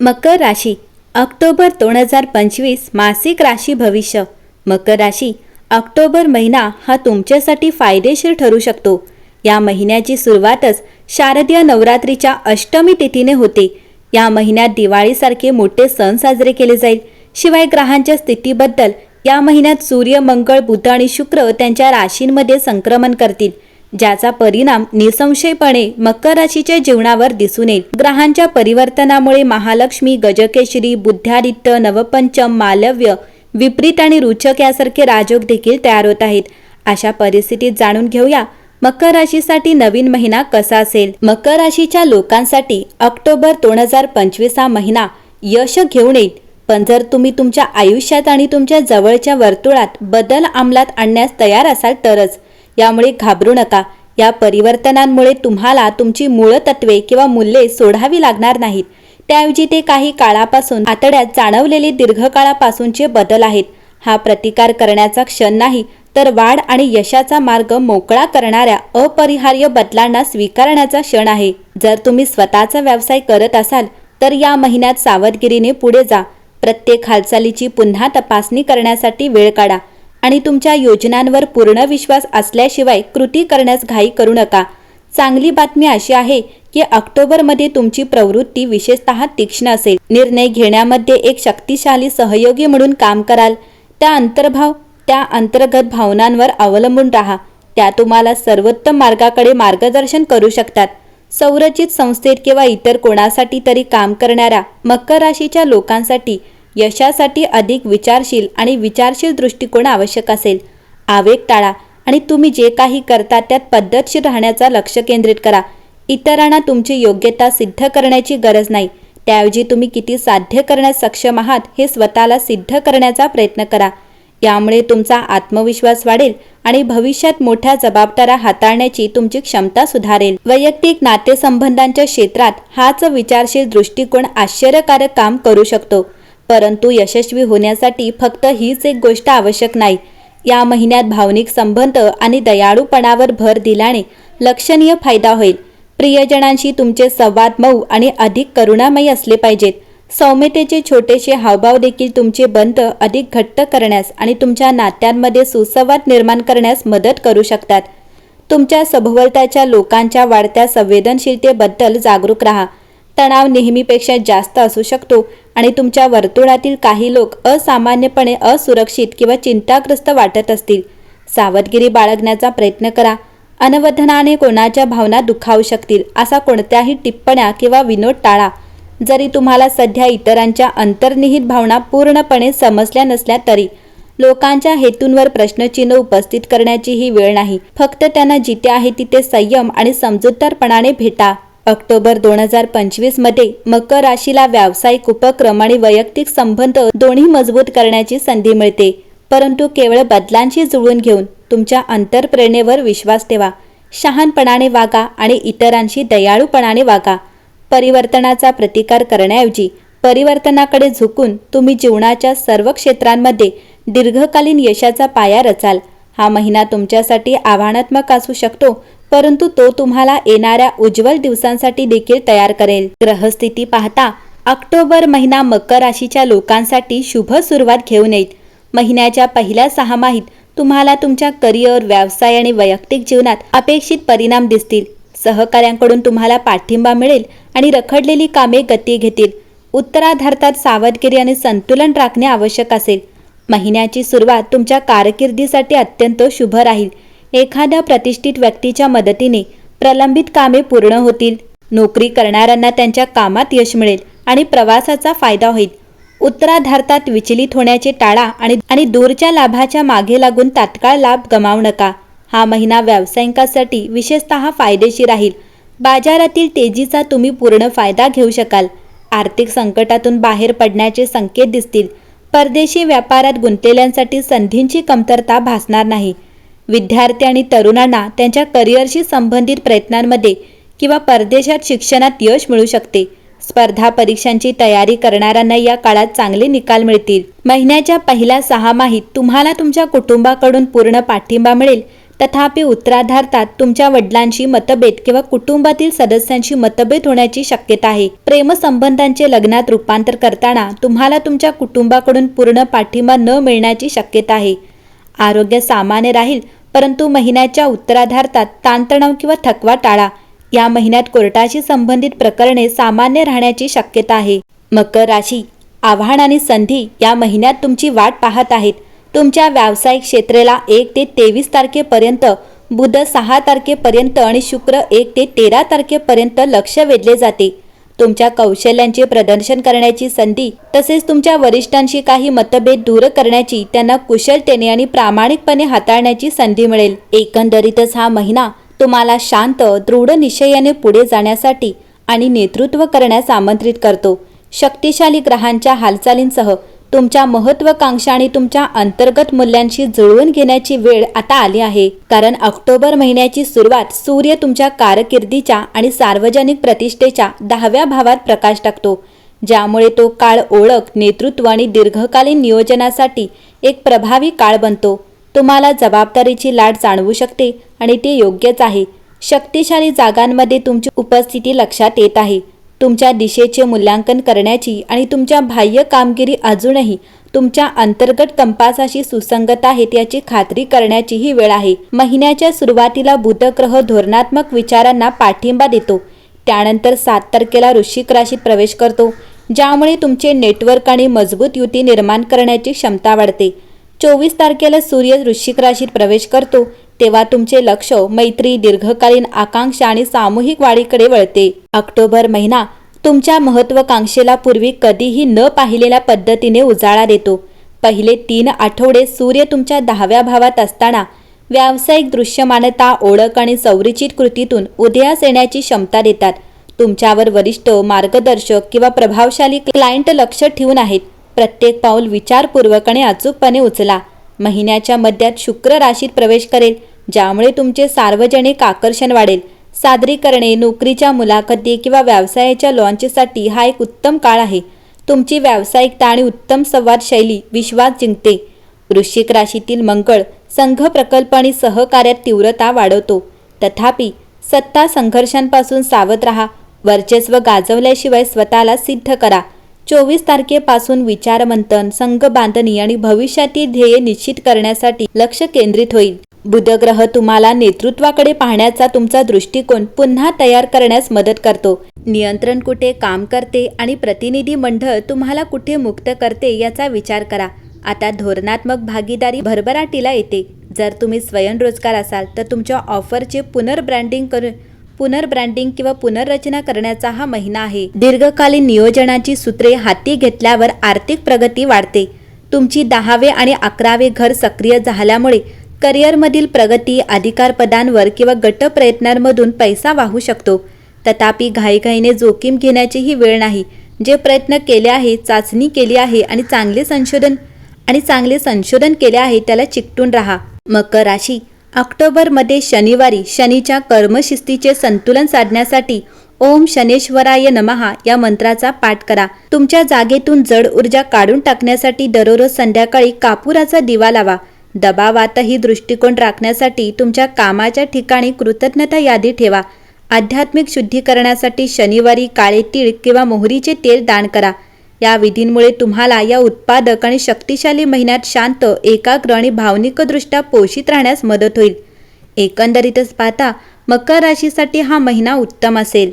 मकर राशी ऑक्टोबर दोन हजार पंचवीस मासिक राशी भविष्य. मकर राशी ऑक्टोबर महिना हा तुमच्यासाठी फायदेशीर ठरू शकतो. या महिन्याची सुरुवातच शारदीय नवरात्रीच्या अष्टमी तिथीने होते. या महिन्यात दिवाळीसारखे मोठे सण साजरे केले जाईल. शिवाय ग्रहांच्या स्थितीबद्दल या महिन्यात सूर्य मंगळ बुध आणि शुक्र त्यांच्या राशींमध्ये संक्रमण करतील. ज्याचा परिणाम निसंशयपणे मकर राशीच्या जीवनावर दिसून येईल. ग्रहांच्या परिवर्तनामुळे महालक्ष्मी गजकेशरी बुद्धादित्य नवपंचम मालव्य विपरीत आणि रुचक यासारखे राजयोग देखील तयार होत आहेत. अशा परिस्थितीत जाणून घेऊया मकर राशीसाठी नवीन महिना कसा असेल? मकर राशीच्या लोकांसाठी ऑक्टोबर दोन हजार पंचवीस हा महिना यश घेऊन येईल. पण जर तुम्ही तुमच्या आयुष्यात आणि तुमच्या जवळच्या वर्तुळात बदल अंमलात आणण्यास तयार असाल तरच यामुळे घाबरू नका. या परिवर्तनांमुळे तुम्हाला तुमची मूळ तत्वे किंवा मूल्ये सोडावी लागणार नाहीत. त्याऐवजी ते काही काळापासून आतड्यात जाणवलेले दीर्घकाळापासूनचे बदल आहेत. हा प्रतिकार करण्याचा क्षण नाही तर वाढ आणि यशाचा मार्ग मोकळा करणाऱ्या अपरिहार्य बदलांना स्वीकारण्याचा क्षण आहे. जर तुम्ही स्वतःचा व्यवसाय करत असाल तर या महिन्यात सावधगिरीने पुढे जा. प्रत्येक हालचालीची पुन्हा तपासणी करण्यासाठी वेळ काढा. आणि तुमच्या योजनांवर पूर्ण विश्वास असल्याशिवाय कृती करण्यास घाई करू नका. चांगली बातमी अशी आहे की ऑक्टोबरमध्ये तुमची प्रवृत्ती विशेषतः तीक्ष्ण असेल. निर्णय घेण्यामध्ये एक शक्तिशाली सहयोगी म्हणून काम कराल. त्या अंतर्भाव त्या अंतर्गत भावनांवर अवलंबून राहा. त्या तुम्हाला सर्वोत्तम मार्गाकडे मार्गदर्शन करू शकतात. संरचित संस्थेत किंवा इतर कोणासाठी तरी काम करणाऱ्या मकर राशीच्या लोकांसाठी यशासाठी अधिक विचारशील आणि विचारशील दृष्टिकोन आवश्यक असेल. आवेग टाळा आणि तुम्ही जे काही करता त्यात पद्धतशीर राहण्याचा लक्ष केंद्रित करा. इतरांना तुमची योग्यता सिद्ध करण्याची गरज नाही. त्याऐवजी तुम्ही किती साध्य करण्यास सक्षम आहात हे स्वतःला सिद्ध करण्याचा प्रयत्न करा. यामुळे तुमचा आत्मविश्वास वाढेल आणि भविष्यात मोठ्या जबाबदाऱ्या हाताळण्याची तुमची क्षमता सुधारेल. वैयक्तिक नातेसंबंधांच्या क्षेत्रात हाच विचारशील दृष्टिकोन आश्चर्यकारक काम करू शकतो. परंतु यशस्वी होण्यासाठी फक्त हीच एक गोष्ट आवश्यक नाही. या महिन्यात भावनिक संबंध आणि दयाळूपणावर भर दिल्याने लक्षणीय फायदा होईल. प्रियजनांशी तुमचे संवाद मऊ आणि अधिक करुणामयी असले पाहिजेत. सौम्यतेचे छोटेसे हावभाव देखील तुमचे बंध अधिक घट्ट करण्यास आणि तुमच्या नात्यांमध्ये सुसंवाद निर्माण करण्यास मदत करू शकतात. तुमच्या सभोवताच्या लोकांच्या वाढत्या संवेदनशीलतेबद्दल जागरूक राहा. तणाव नेहमीपेक्षा जास्त असू शकतो आणि तुमच्या वर्तुळातील काही लोक असामान्यपणे असुरक्षित किंवा चिंताग्रस्त वाटत असतील. सावधगिरी बाळगण्याचा प्रयत्न करा. अनवधनाने कोणाच्या भावना दुखावू शकतील असा कोणत्याही टिप्पण्या किंवा विनोद टाळा. जरी तुम्हाला सध्या इतरांच्या अंतर्निहित भावना पूर्णपणे समजल्या नसल्या तरी लोकांच्या हेतूंवर प्रश्नचिन्ह उपस्थित करण्याची ही वेळ नाही. फक्त त्यांना जिथे आहे तिथे संयम आणि समजूतदारपणाने भेटा. ऑक्टोबर दोन हजार पंचवीसमध्ये मकर राशीला व्यावसायिक उपक्रम आणि वैयक्तिक संबंध दोन्ही मजबूत करण्याची संधी मिळते. परंतु केवळ बदलांशी जुळून घेऊन तुमच्या अंतरप्रेरणेवर विश्वास ठेवा. शहाणपणाने वागा आणि इतरांशी दयाळूपणाने वागा. परिवर्तनाचा प्रतिकार करण्याऐवजी परिवर्तनाकडे झुकून तुम्ही जीवनाच्या सर्व क्षेत्रांमध्ये दीर्घकालीन यशाचा पाया रचाल. हा महिना तुमच्यासाठी आव्हानात्मक असू शकतो परंतु तो तुम्हाला येणाऱ्या उज्ज्वल दिवसांसाठी देखील तयार करेल. ग्रहस्थिती पाहता ऑक्टोबर महिना मकर राशीच्या लोकांसाठी शुभ सुरुवात घेऊन येईल. महिन्याच्या पहिल्या सहामाहीत तुम्हाला तुमच्या करिअर व्यवसाय आणि वैयक्तिक जीवनात अपेक्षित परिणाम दिसतील. सहकाऱ्यांकडून तुम्हाला पाठिंबा मिळेल आणि रखडलेली कामे गती घेतील. उत्तराधार्तात सावधगिरी आणि संतुलन राखणे आवश्यक असेल. महिन्याची सुरुवात तुमच्या कारकिर्दीसाठी अत्यंत शुभ राहील. एखाद्या प्रतिष्ठित व्यक्तीच्या मदतीने प्रलंबित कामे पूर्ण होतील. नोकरी करणाऱ्यांना त्यांच्या कामात यश मिळेल आणि प्रवासाचा फायदा होईल. उत्तराधार्तात विचलित होण्याचे टाळा आणि आणि दूरच्या लाभाच्या मागे लागून तात्काळ लाभ गमावू नका. हा महिना व्यावसायिकांसाठी विशेषतः फायदेशीर राहील. बाजारातील तेजीचा तुम्ही पूर्ण फायदा घेऊ शकाल. आर्थिक संकटातून बाहेर पडण्याचे संकेत दिसतील. परदेशी व्यापारात गुंतलेल्यांसाठी संधींची कमतरता भासणार नाही. विद्यार्थी आणि तरुणांना त्यांच्या करिअरशी संबंधित प्रयत्नांमध्ये किंवा परदेशात शिक्षणात यश मिळू शकते. स्पर्धा परीक्षांची तयारी करणाऱ्यांना या काळात चांगले निकाल मिळतील. महिन्याच्या पहिल्या सहा माहीत तुम्हाला तुमच्या कुटुंबाकडून पूर्ण पाठिंबा मिळेल. तथापि उत्तराधार्तात तुमच्या वडिलांशी मतभेद किंवा कुटुंबातील सदस्यांशी मतभेद होण्याची शक्यता आहे. प्रेमसंबंधांचे लग्नात रूपांतर करताना तुम्हाला तुमच्या कुटुंबाकडून पूर्ण पाठिंबा न मिळण्याची शक्यता आहे. आरोग्य सामान्य राहील परंतु महिन्याच्या उत्तराधार्तात ताणतणाव किंवा थकवा टाळा. या महिन्यात कोर्टाशी संबंधित प्रकरणे सामान्य राहण्याची शक्यता आहे. मकर राशी आव्हान आणि संधी या महिन्यात तुमची वाट पाहत आहेत. तुमच्या व्यावसायिक क्षेत्राला एक ते तेवीस तारखेपर्यंत बुध सहा तारखेपर्यंत आणि शुक्र एक ते तेरा तारखेपर्यंत लक्ष वेधले जाते. तुमच्या कौशल्यांचे प्रदर्शन करण्याची संधी तसेच तुमच्या वरिष्ठांशी काही मतभेद दूर करण्याची त्यांना कुशलतेने आणि प्रामाणिकपणे हाताळण्याची संधी मिळेल. एकंदरीतच हा महिना तुम्हाला शांत दृढ निश्चयाने पुढे जाण्यासाठी आणि नेतृत्व करण्यास आमंत्रित करतो. शक्तिशाली ग्रहांच्या हालचालींसह तुमच्या महत्वाकांक्षा आणि तुमच्या अंतर्गत मूल्यांशी जुळवून घेण्याची वेळ आता आली आहे. कारण ऑक्टोबर महिन्याची सुरुवात सूर्य तुमच्या कारकिर्दीच्या आणि सार्वजनिक प्रतिष्ठेच्या दहाव्या भावात प्रकाश टाकतो. ज्यामुळे तो काळ ओळख नेतृत्व आणि दीर्घकालीन नियोजनासाठी एक प्रभावी काळ बनतो. तुम्हाला जबाबदारीची लाट जाणवू शकते आणि ते योग्यच आहे. शक्तिशाली जागांमध्ये तुमची उपस्थिती लक्षात येत आहे. तुमच्या दिशेचे मूल्यांकन करण्याची आणि तुमच्या बाह्य कामगिरी अजूनही तुमच्या अंतर्गत कंपासाशी सुसंगत आहेत याची खात्री करण्याची ही वेळ आहे. महिन्याच्या सुरुवातीला बुधग्रह धोरणात्मक विचारांना पाठिंबा देतो. त्यानंतर सात तारखेला ऋषिक राशीत प्रवेश करतो ज्यामुळे तुमचे नेटवर्क आणि मजबूत युती निर्माण करण्याची क्षमता वाढते. चोवीस तारखेला सूर्य वृश्चिक राशीत प्रवेश करतो तेव्हा तुमचे लक्ष मैत्री दीर्घकालीन आकांक्षा आणि सामूहिक वाढीकडे वळते. ऑक्टोबर महिना तुमच्या महत्वाकांक्षेला पूर्वी कधीही न पाहिलेल्या पद्धतीने उजाळा देतो. पहिले तीन आठवडे सूर्य तुमच्या दहाव्या भावात असताना व्यावसायिक दृश्यमानता ओळख आणि सौरिचित कृतीतून उदयास येण्याची क्षमता देतात. तुमच्यावर वरिष्ठ मार्गदर्शक किंवा प्रभावशाली क्लायंट लक्ष ठेवून आहेत. प्रत्येक पाऊल विचारपूर्वक आणि अचूकपणे उचला. महिन्याच्या मध्यात शुक्र राशीत प्रवेश करेल. ज्यामुळे तुमचे सार्वजनिक आकर्षण वाढेल. सादरीकरणे नोकरीच्या मुलाखती किंवा व्यवसायाच्या लॉन्चसाठी हा एक उत्तम काळ आहे. तुमची व्यावसायिकता आणि उत्तम संवाद शैली विश्वास जिंकते. वृश्चिक राशीतील मंगळ संघ प्रकल्प आणि सहकार्यात तीव्रता वाढवतो. तथापि सत्ता संघर्षांपासून सावध राहा. वर्चस्व गाजवल्याशिवाय स्वतःला सिद्ध करा. चोवीस तारखेपासून विचारमंथन संघ बांधणी आणि भविष्यातील ध्येय निश्चित करण्यासाठी लक्ष केंद्रित होईल. बुधग्रह तुम्हाला नेतृत्वाकडे पाहण्याचा तुमचा दृष्टिकोन पुन्हा तयार करण्यास मदत करतो. नियंत्रण कुठे काम करते आणि प्रतिनिधी मंडळ तुम्हाला कुठे मुक्त करते याचा विचार करा. आता धोरणात्मक भागीदारी भरभराटीला येते. जर तुम्ही स्वयंरोजगार असाल तर तुमच्या ऑफरचे पुनर्ब्रँडिंग करून पुनर्ब्रँडिंग किंवा पुनर्रचना करण्याचा हा महिना आहे. दीर्घकालीन नियोजनाची सूत्रे हाती घेतल्यावर आर्थिक प्रगती वाढते. तुमची दहावे आणि अकरावे घर सक्रिय झाल्यामुळे करिअरमधील प्रगती अधिकारपदांवर किंवा गट प्रयत्नांमधून पैसा वाहू शकतो. तथापि घाईघाईने जोखीम घेण्याचीही वेळ नाही. जे प्रयत्न केले आहे चाचणी केली आहे आणि चांगले संशोधन आणि चांगले संशोधन केले आहे त्याला चिकटून राहा. मकर राशी. ऑक्टोबरमध्ये शनिवारी शनीच्या कर्मशिस्तीचे संतुलन साधण्यासाठी ओम शनेश्वराय नमहा या मंत्राचा पाठ करा. तुमच्या जागेतून जड ऊर्जा काढून टाकण्यासाठी दररोज संध्याकाळी कापुराचा दिवा लावा. दबावातही दृष्टिकोन राखण्यासाठी तुमच्या कामाच्या ठिकाणी कृतज्ञता यादी ठेवा. आध्यात्मिक शुद्धीकरणासाठी शनिवारी काळे तीळ किंवा मोहरीचे तेल दान करा. या विधींमुळे तुम्हाला या उत्पादक आणि शक्तिशाली महिन्यात शांत एकाग्र आणि भावनिकदृष्ट्या पोषित राहण्यास मदत होईल. एकंदरीतच पाहता मकर राशीसाठी हा महिना उत्तम असेल.